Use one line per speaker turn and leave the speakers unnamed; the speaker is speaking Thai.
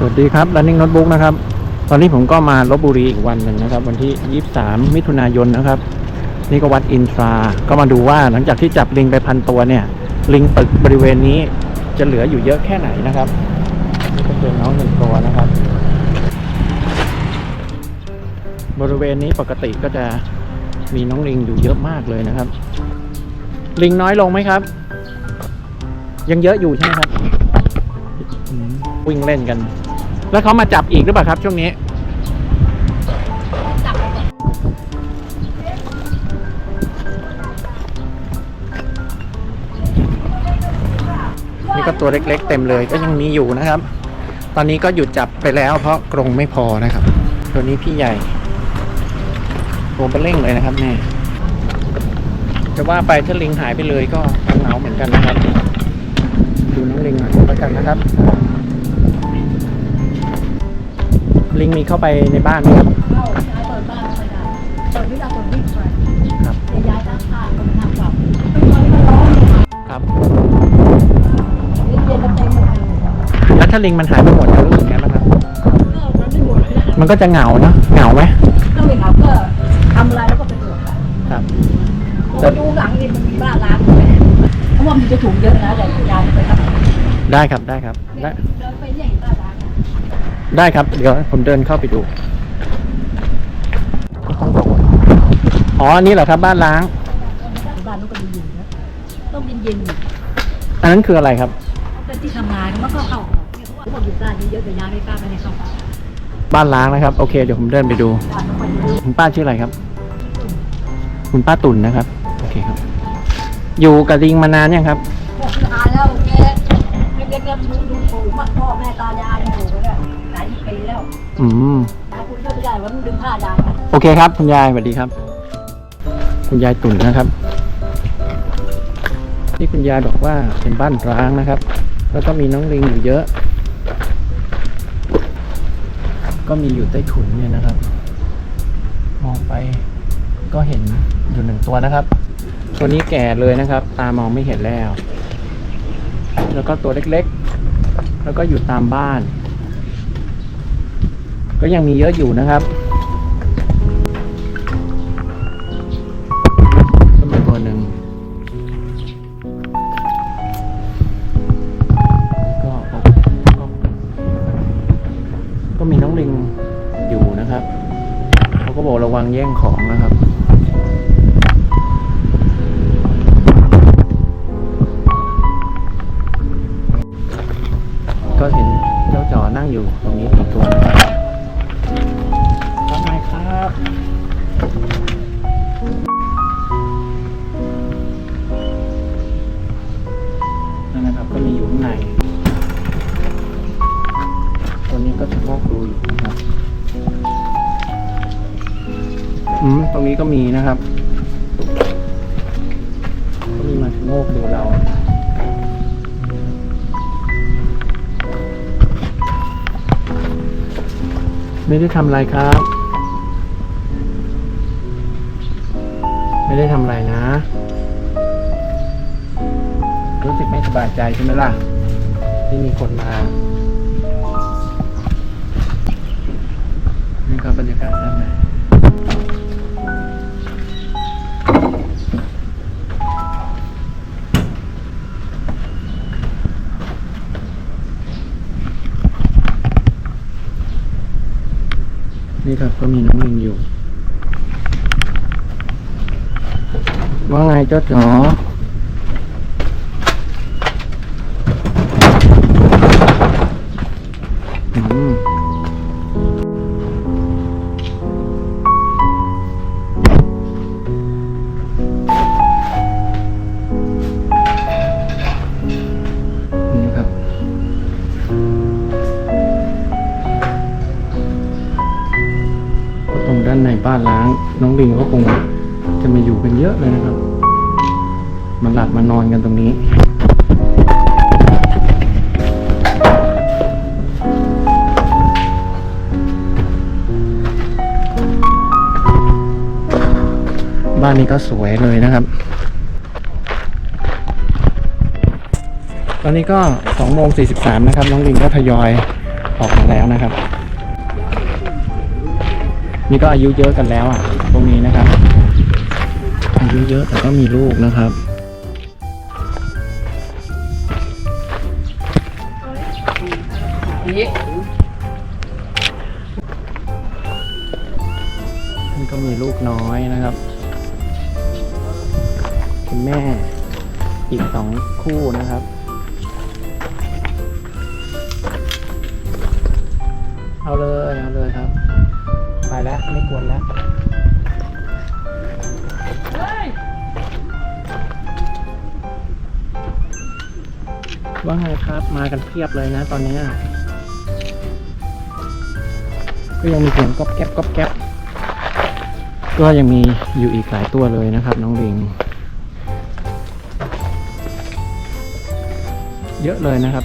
สวัสดีครับ Running Notebook นะครับ ตอนนี้ผมก็มาลบบุรีอีกวันหนึ่งนะครับ วันที่ 23 มิถุนายนนะครับ นี่ก็วัดอินทราก็มาดูว่าหลังจากที่จับลิงไปพันตัวเนี่ย ลิงตึกบริเวณนี้จะเหลืออยู่เยอะแค่ไหนนะครับนี่ก็เจอน้องหนึ่งตัวนะครับ บริเวณนี้ปกติก็จะมีน้องลิงอยู่เยอะมากเลยนะครับ ลิงน้อยลงไหมครับ ยังเยอะอยู่ใช่ไหมครับวิ่งเล่นกัน แล้วเขามาจับอีกหรือเปล่าครับ ช่วงนี้นี่ก็ตัวเล็ก ๆ เต็มเลยก็ยังมีอยู่นะครับ ตอนนี้ก็หยุดจับไปแล้วเพราะกรงไม่พอนะครับ ตัวนี้พี่ใหญ่ตัวเปเร่งเลยนะครับแม่จะว่าไปถ้าลิงหายไปเลยก็เหงาเหมือนกันนะครับ ดูน้องลิงหน่อยแล้วกันนะครับ ลิงมีเข้าไปในบ้านไหมครับ
เข้าย้ายเปิดบ้านไม่ได้เปิดไม่ได้คนวิ่งไป
ครับ
จะย้ายตั้งค่ายคนทำกลับ
ครับ
เย็นมันเต็มหมด
แล้วถ้าลิงมันหายไปหมดจะรู้สึกไงบ้างครับ
มัน
ก็จะเหงาเนาะเหงาไหม
ก็ไม่เอาก็ทำอะไรแล้วก็ไปตรวจไป
ครับ
ดูหลังนี่มันมีบ้านร้างอยู่ไหมเพราะว่ามันจะถูกเยอะนะแต่ยายจะไปทำ
ได้ครับได้ครับได้
ไปเนี่ยเห็นบ้านร้างอะ
ได้ครับ เดี๋ยวผมเดินเข้าไปดูอ๋ออันนี้เหรอครับ บ้านล้าง
บ้านนู้นก็ดีอยู่นะต้องเย็นๆอยู่
อันนั้นคืออะไรครับ
เป็นที่ทำงานมันก็เข้าออกเนี่ยเพราะว่าพวกอยู่บ้านเยอะๆแต่ยายไม่กล้าไปให้เข้าไป
บ้านล้างนะครับ โอเค เดี๋ยวผมเดินไปดู
บ้านต้องไปดู
คุณป้าชื่ออะไรครับ คุณป้าตุ่นนะครับ โอเคครับ อยู่กับลิงมานานยังครับ
นานแล้วแกเล็กๆก็ดูดูปู่มาพ่อแม่ตายายอยู่ไปแล้วหลายปีแล้ว
อืม
ยายคุณก็ไม่ได้ว่ามันดึงผ้ายายไป
โอเคครับคุณยายสวัสดีครับ คุณยายตุ่นนะครับ ที่คุณยายบอกว่าเป็นบ้านร้างนะครับ แล้วก็มีน้องลิงอยู่เยอะ ก็มีอยู่ใต้ถุนเนี่ยนะครับ มองไปก็เห็นอยู่หนึ่งตัวนะครับ ตัวนี้แก่เลยนะครับ ตามองไม่เห็นแล้ว แล้วก็ตัวเล็กๆ แล้วก็อยู่ตามบ้าน ก็ยังมีเยอะอยู่นะครับก็มีตัวหนึ่งก็ก็ก็มีน้องลิงอยู่นะครับเขาก็บอกระวังแย่งของนะครับก็เห็นเจ้าจอนั่งอยู่ตรง อืมตรงนี้ก็มีนะครับก็มีมาชะโงกดูเราไม่ได้ทำอะไรครับ ไม่ได้ทำอะไรนะ รู้สึกไม่สบายใจใช่ไหมล่ะ ที่มีคนมานี่ก็บรรยากาศด้านใน นี่ครับก็มีน้องลิงอยู่ ว่าไงเจ้าจ๋ออื ด้านในบ้านล้าง น้องลิงก็คงจะมาอยู่กันเยอะเลยนะครับ มาหลับมานอนกันตรงนี้บ้านนี้ก็สวยเลยนะครับ ตอนนี้ก็2โมง43 นะครับ น้องลิงก็ทยอยออกมาแล้วนะครับ นี่ก็อายุเยอะกันแล้วอะตรงนี้นะครับ อายุเยอะแต่ก็มีลูกนะครับ
นี่
ก็มีลูกน้อยนะครับคุณแม่อีกสองคู่นะครับเอาเลย เอาเลยครับ ไปแล้วไม่กวนแล้วว่าไงครับมากันเพียบเลยนะตอนเนี้ยก็ยังมีเสียงก๊อบแก๊บก๊อบแก๊บก็ยังมีอยู่อีกหลายตัวเลยนะครับ น้องลิงเยอะเลยนะครับ